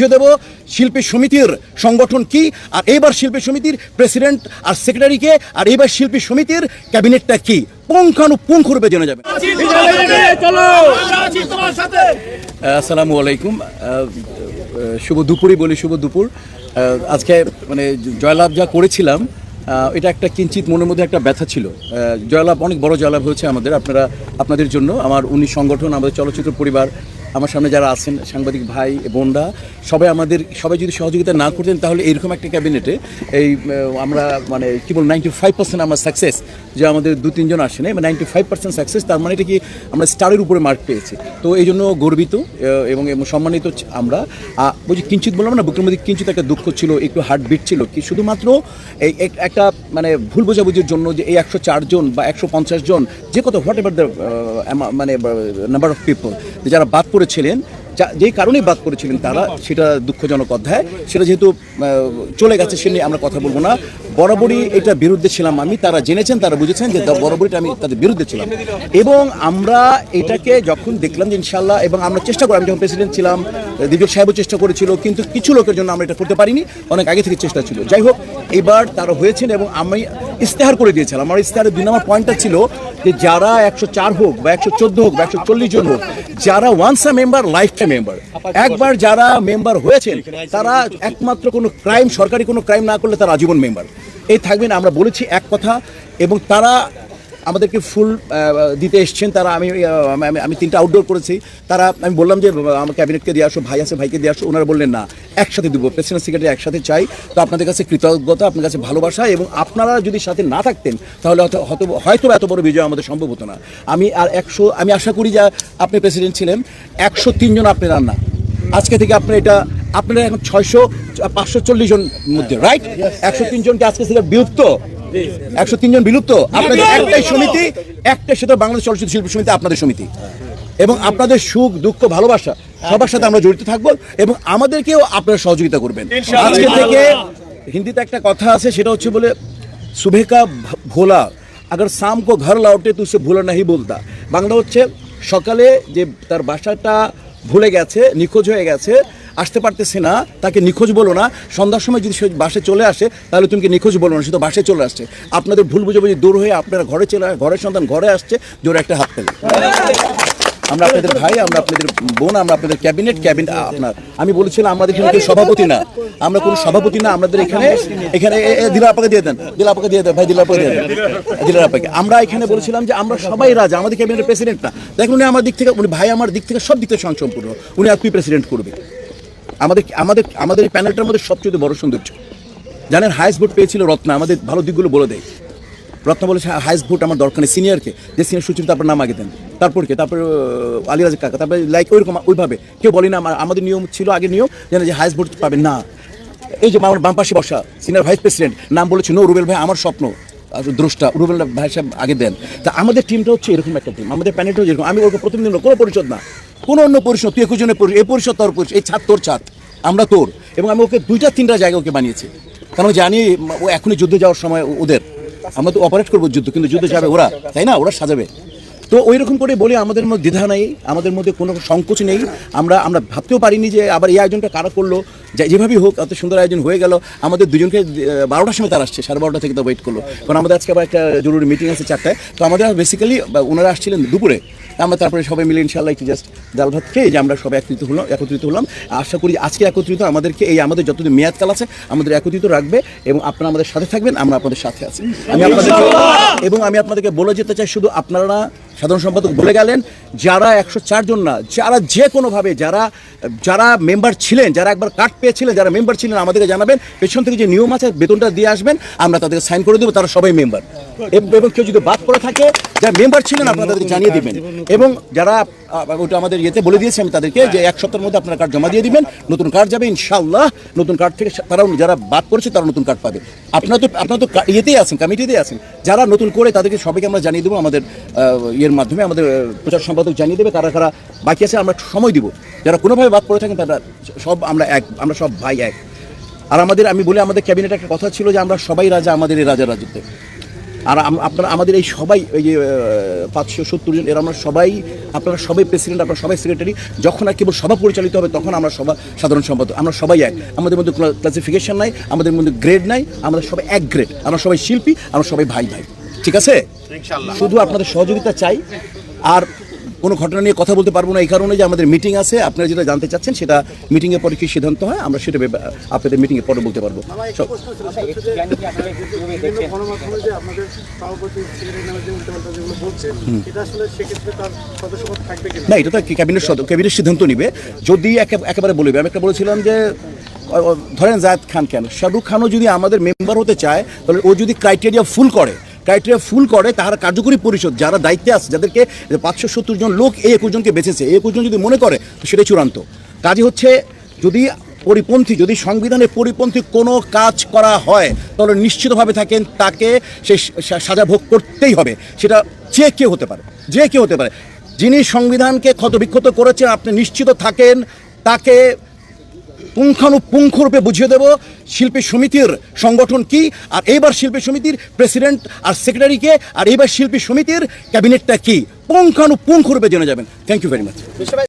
বুঝিয়ে দেব, শিল্পী সমিতির সংগঠন কি? আর এইবার শিল্পী সমিতির প্রেসিডেন্ট আর সেক্রেটারিকে আর এইবার শিল্পী সমিতির ক্যাবিনেটটা কি? পুঙ্খানুপুঙ্খ রূপে জেনে যাবে। আসসালামু আলাইকুম। শুভ দুপুরই বলি, শুভ দুপুর। আজকে মানে জয়লাভ যা করেছিলাম এটা একটা কিঞ্চিত মনের মধ্যে একটা ব্যথা ছিল। জয়লাভ অনেক বড় জয়লাভ হয়েছে আমাদের, আপনারা, আপনাদের জন্য। আমার উনি সংগঠন, আমাদের চলচ্চিত্র পরিবার আমার সামনে যারা আছেন, সাংবাদিক ভাই, বোনরা, সবাই আমাদের, সবাই যদি সহযোগিতা না করতেন, তাহলে এরকম একটা ক্যাবিনেটে এই আমরা মানে কি বল নাইনটি ফাইভ পার্সেন্ট আমার সাকসেস যে আমাদের দু, তিনজন আসেন নাইনটি ফাইভ পার্সেন্ট সাকসেস তার মানে এটা কি আমরা স্টারের উপরে মার্ক পেয়েছি। তো এই জন্য গর্বিত এবং সম্মানিত আমরা। বলছি কিঞ্চিত বললাম না, বুকের মধ্যে কিঞ্চিত একটা দুঃখ ছিল, একটু হার্ট বিট ছিল, কি শুধুমাত্র এই এক- একটা মানে ভুল বোঝাবুঝির জন্য যে এই একশো জন বা একশো পঞ্চাশ জন, যে কত হোয়াট এভার দ্য মানে নাম্বার অফ পিপল যারা বাদ পড়েছিলেন যা- যেই কারণেই বাদ করেছিলেন তারা, সেটা দুঃখজনক অধ্যায়। সেটা যেহেতু চলে গেছে, সে নিয়ে আমরা কথা বলব না। বরাবরই এটা বিরুদ্ধে ছিলাম আমি, তারা জেনেছেন, তারা বুঝেছেন যে বরাবরই আমি তাদের বিরুদ্ধে ছিলাম। এবং আমরা এটাকে যখন দেখলাম যে ইনশাল্লাহ এবং আমরা চেষ্টা করলাম যখন প্রেসিডেন্ট ছিলাম দিলীপ সাহেবও চেষ্টা করেছিল, কিন্তু কিছু লোকের জন্য আমরা এটা করতে পারিনি, অনেক আগে থেকে চেষ্টা ছিল। যাই হোক, এবার তারা হয়েছেন এবং আমি ইস্তেহার করে দিয়েছিলাম। আমার ইস্তেহারের দুই নম্বর পয়েন্টটা ছিল যে যারা একশো চার হোক বা একশো চোদ্দ হোক বা একশো চল্লিশ জন হোক, যারা once a member life time member একবার যারা মেম্বার হয়েছেন, তারা একমাত্র কোনো ক্রাইম সরকারি কোনো ক্রাইম না করলে তারা আজীবন মেম্বার এই থাকবেন আমরা বলেছি এক কথা, এবং তারা আমাদেরকে ফুল দিতে এসছেন। তারা আমি আমি- তিনটা আউটডোর করেছি। তারা আমি বললাম যে আমার ক্যাবিনেটকে দিয়ে আসো ভাই আছে ভাইকে দিয়ে আসো। ওনারা বললেন না একসাথে দেবো। প্রেসিডেন্ট সেক্রেটারি একসাথে চাই। তো আপনাদের কাছে কৃতজ্ঞতা আপনার কাছে ভালোবাসা এবং আপনারা যদি সাথে না থাকতেন তাহলে হয়তো হয়তো- এত বড় বিজয় আমাদের সম্ভব হতো না। আমি আর একশো আমি আশা করি যে আপনি প্রেসিডেন্ট ছিলেন। একশো তিনজন আপনারা রান্না আজকে থেকে আপনার এটা আপনারা এখন ছয়শো পাঁচশো চল্লিশ জন মধ্যে রাইট একশো তিন জনকে আজকে থেকে বিলুপ্ত। একশো তিনজন বিলুপ্ত? আপনাদের একটাই সমিতি একটাই সেটা বাংলাদেশ চলচ্চিত্র শিল্প সমিতি আপনাদের সমিতি। এবং আপনাদের সুখ দুঃখ ভালোবাসা সবার সাথে আমরা জড়িত থাকব এবং আমাদেরকেও আপনারা সহযোগিতা করবেন। আজকে থেকে হিন্দিতে একটা কথা আছে সেটা হচ্ছে বলে শুভেকা ভোলা আগর শামকো ঘর লাউটে তুই সে ভোলা নাহি বলতা। বাংলা হচ্ছে সকালে যে তার বাসাটা ভুলে গেছে নিখোঁজ হয়ে গেছে আসতে পারতেছে না, তাকে নিখোঁজ বলো না। সন্ধ্যার সময় যদি সে বাসে চলে আসে, তাহলে তুমি নিখোঁজ বলো না, সে তো বাসে চলে আসছে। আপনাদের ভুল বুঝাবুঝি দূর হয়ে আপনারা ঘরে চলে ঘরের সন্তান ঘরে আসছে, জোরে একটা হাত পেলে আমরা আপনাদের ভাই, আমরা আপনাদের বোন, আমরা আপনাদের ক্যাবিনেট ক্যাবিনেট আপনার, আমি বলেছিলাম আমাদের এখানে কেউ সভাপতি না। আমরা কোনো সভাপতি না, আমাদের এখানে এখানে দিলা আপাকে দিয়ে দেন দিলা আপাকে দিয়ে দেন, ভাই দিলা আপাকে দিয়ে দেন দিলা আপাকে। আমরা এখানে বলেছিলাম যে আমরা সবাই রাজা, আমাদের ক্যাবিনেটের প্রেসিডেন্ট না। দেখুন উনি আমার দিক থেকে, উনি ভাই আমার দিক থেকে সব দিক থেকে সম্পূর্ণ উনি কি প্রেসিডেন্ট করবে আমাদের আমাদের আমাদের এই প্যানেলটার মধ্যে সবচেয়ে বড় সৌন্দর্য। জানেন হাইস্ট ভোট পেয়েছিল রত্না, আমাদের ভালো দিকগুলো বলে দেয়। রত্না বলেছে হাইস্ট ভোট আমার দরকার নেই সিনিয়রকে যে সিনিয়র সুচিন্তা তারপর নাম আগে দেন। তারপর কে? তারপরে আলিরাজ কাকা। তারপরে লাইক ওইরকম, ওইভাবে। কেউ বলি না আমাদের নিয়ম ছিল আগে নিয়ম যেন যে হাইস্ট ভোট পাবেন না। এই যে আমার বাম পাশে বসা সিনিয়র ভাইস প্রেসিডেন্ট নাম বলেছে, নো, রুবেল ভাই, আমার স্বপ্ন। দ্রষ্টা, রুবেল ভাই সাহেব আগে দেন। তা আমাদের টিমটা হচ্ছে এরকম একটা টিম আমাদের প্যানেলটা যেরকম। আমি ওরকম প্রথম দিন কোনো পরিষদ না। কোনো অন্য পরিষদ, তুই একুশ জনের পরিষদ, এই পরিষদ, তোর পরিষদ, এই ছাদ, তোর ছাদ। আমরা তোর। এবং আমি ওকে দুইটা, তিনটা জায়গা ওকে বানিয়েছি। কারণ জানি, ও এখনই যুদ্ধে যাওয়ার সময় ওদের। আমরা তো অপারেট করব যুদ্ধ, কিন্তু যুদ্ধে যাবে ওরা। তাই না? ওরা সাজাবে। তো ওই রকম করে বলি আমাদের মধ্যে দ্বিধা নেই আমাদের মধ্যে কোনো সংকোচ নেই। আমরা আমরা ভাবতেও পারিনি যে আবার এই আয়োজনটা কারা করল। যে- যেভাবেই হোক এত সুন্দর আয়োজন হয়ে গেল। আমাদের দুজনকে বারোটার সময় তারা আসছে সাড়ে বারোটা থেকে তো ওয়েট করল। কারণ আমাদের আজকে আবার একটা জরুরি মিটিং আছে চারটায়। তো আমাদের বেসিক্যালি ওনারা আসছিলেন দুপুরে। আমরা তারপরে সবাই মিলে ইনশাল্লাহ একটু জাস্ট ডাল ভাত খেয়ে যে আমরা সবাই একত্রিত হলাম একত্রিত হলাম। আশা করি আজকে একত্রিত আমাদেরকে এই আমাদের যতদিন মেয়াদকাল আছে আমাদের একত্রিত রাখবে এবং আপনারা আমাদের সাথে থাকবেন আমরা আপনাদের সাথে আছি। আমি আপনাদেরকে এবং আমি আপনাদেরকে বলে যেতে চাই শুধু আপনারা সাধারণ সম্পাদক বলে গেলেন যারা একশো চার জন না যারা যে কোনোভাবে যারা যারা মেম্বার ছিলেন যারা একবার কার্ড পেয়েছিলেন যারা মেম্বার ছিলেন আমাদেরকে জানাবেন। পেছন থেকে যে নিয়ম আছে বেতনটা দিয়ে আসবেন আমরা তাদেরকে সাইন করে দেবো তারা সবাই মেম্বার। এবং কেউ যদি বাদ করে থাকে যারা মেম্বার ছিলেন আপনারা তাদেরকে জানিয়ে দিবেন। এবং যারা ওটা আমাদের ইয়েতে বলে দিয়েছি আমি তাদেরকে যে এক সপ্তাহের মধ্যে আপনারা কার্ড জমা দিয়ে দিবেন নতুন কার্ড যাবে ইনশাল্লাহ নতুন কার্ড থেকে তারাও যারা বাদ করেছে তারা নতুন কার্ড পাবে। আপনারা তো আপনারা তো ইয়েতেই আছেন কমিটিতেই আছেন। যারা নতুন করে তাদেরকে সবাইকে আমরা জানিয়ে দেবো আমাদের আহ, ইয়ের মাধ্যমে আমাদের প্রচার সম্পাদক জানিয়ে দেবে কারা কারা বাকি আছে, আমরা সময় দিব। যারা কোনোভাবে বাদ পড়ে থাকেন, তারা সব আমরা এক, আমরা সব ভাই এক। আর আমাদের, আমি বলি আমাদের ক্যাবিনেটে একটা কথা ছিল যে আমরা সবাই রাজা, আমাদের এই রাজা রাজত্বে। আর আপনারা, আমাদের এই সবাই, এই যে পাঁচশো সত্তর জন, এর আমরা সবাই, আপনারা সবাই প্রেসিডেন্ট, আপনারা সবাই সেক্রেটারি, যখন আর কেবল সভা পরিচালিত হবে, তখন আমরা সভা, সাধারণ সম্পাদক, আমরা সবাই এক। আমাদের মধ্যে ক্লাসিফিকেশন নাই, আমাদের মধ্যে গ্রেড নাই, আমরা সবাই এক গ্রেড আমরা সবাই শিল্পী, আমরা সবাই ভাই ভাই। ঠিক আছে? শুধু আপনাদের সহযোগিতা চাই আর কোনো ঘটনা নিয়ে কথা বলতে পারব না এই কারণে যে আমাদের মিটিং আছে আপনারা যেটা জানতে চাচ্ছেন সেটা মিটিংয়ের পরে কি সিদ্ধান্ত হয় আমরা সেটা আপনাদের মিটিংয়ের পরে বলতে পারব। না এটা তো ক্যাবিনেট সদ- ক্যাবিনেট সিদ্ধান্ত নিবে। যদি একে- একেবারে বলবে আমি একটা বলেছিলাম যে ধরেন জায়দ খান কেন? শাহরুখ খানও যদি আমাদের মেম্বার হতে চায় তাহলে ও যদি ক্রাইটেরিয়া ফুল করে ক্রাইটেরিয়া ফুল করে তাহার কার্যকরী পরিষদ যারা দায়িত্বে আছে, যাদেরকে পাঁচশো সত্তর জন লোক এই একুশ জনকে বেঁচেছে এই একুশ জন যদি মনে করে, তো সেটাই চূড়ান্ত। কাজে হচ্ছে, যদি পরিপন্থী, যদি সংবিধানের পরিপন্থী কোনো কাজ করা হয়, তাহলে নিশ্চিতভাবে থাকেন, তাকে সে সা- সাজা ভোগ করতেই হবে। সেটা যে কেউ হতে পারে, যে কেউ হতে পারে। যিনি সংবিধানকে ক্ষতবিক্ষত করেছেন, আপনি নিশ্চিত থাকেন, তাকে পুঙ্খানুপুঙ্খরূপে বুঝিয়ে দেব শিল্পী সমিতির সংগঠন কি, আর এইবার শিল্পী সমিতির প্রেসিডেন্ট আর সেক্রেটারিকে আর এইবার শিল্পী সমিতির ক্যাবিনেটটা কি। পুঙ্খানুপুঙ্খরূপে জেনে যাবেন। Thank you very much